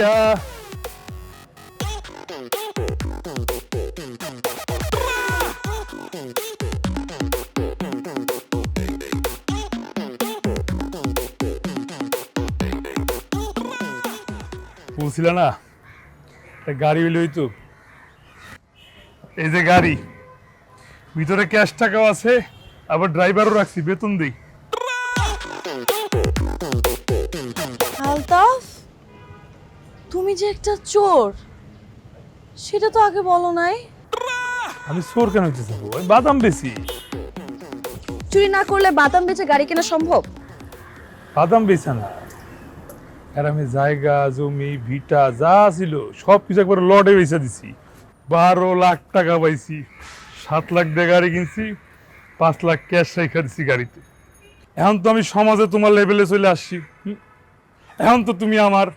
দিয়া বলছিল না গাড়ি হইলে হইতো। এই যে গাড়ি, ভিতরে ক্যাশ টাকাও আছে, আবার ড্রাইভারও রাখছি, বেতন দিই। আলতাফ? তুমি যে একটা চোর সেটা তো আগে বলো নাই। আমি চোর কেন হইতে যাব? আমি বাদাম বেশি চুরি না করলে বাদাম বেচে গাড়ি কেনা সম্ভব? বাদাম বেচা না। আর আমি জায়গা জমি ভিটা যা ছিল সব কিছু একবার লডে বেচা দিছি। বারো লাখ টাকা পাইছি। সাত লাখ দিয়ে গাড়ি কিনছি। পাঁচ লাখ ক্যাশ রেখা দিছি গাড়িতে। এখন তো আমি সমাজে তোমার লেভেলে চলে আসছি। এখন তো তুমি আমার